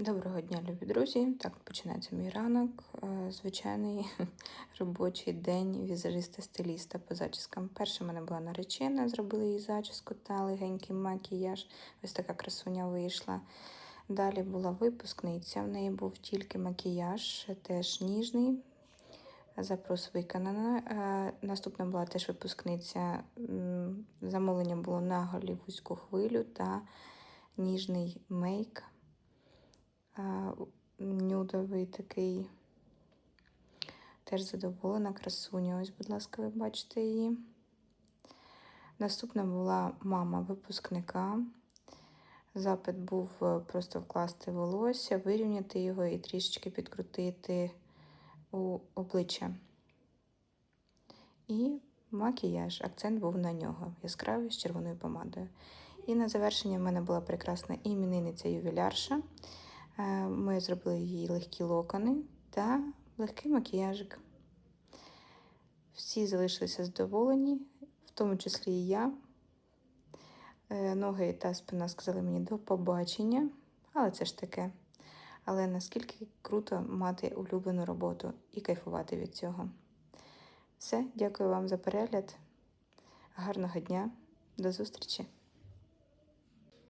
Доброго дня, любі друзі. Так починається мій ранок. Е, Звичайний робочий день візажиста-стиліста по зачіскам. Перша в мене була наречена, зробили їй зачіску та легенький макіяж. Ось така красуня вийшла. Далі була випускниця, в неї був тільки макіяж, теж ніжний. Запрос виконано. Е, Наступна була теж випускниця. Замовлення було на голівудську хвилю та ніжний мейк нюдовий такий. Теж задоволена красуня. Ось, будь ласка, ви бачите її. Наступна була мама випускника. Запит був е, просто вкласти волосся, вирівняти його і трішечки підкрутити у обличчя. І макіяж. Акцент був на нього. Яскравий з червоною помадою. І на завершення в мене була прекрасна іменинниця ювілярша. Е, Ми зробили їй легкі локони та легкий макіяжик. Всі залишилися задоволені, в тому числі і я. Е, Ноги та спина сказали мені до побачення, але це ж таке. Але наскільки круто мати улюблену роботу і кайфувати від цього. Все, дякую вам за перегляд. Гарного дня, до зустрічі!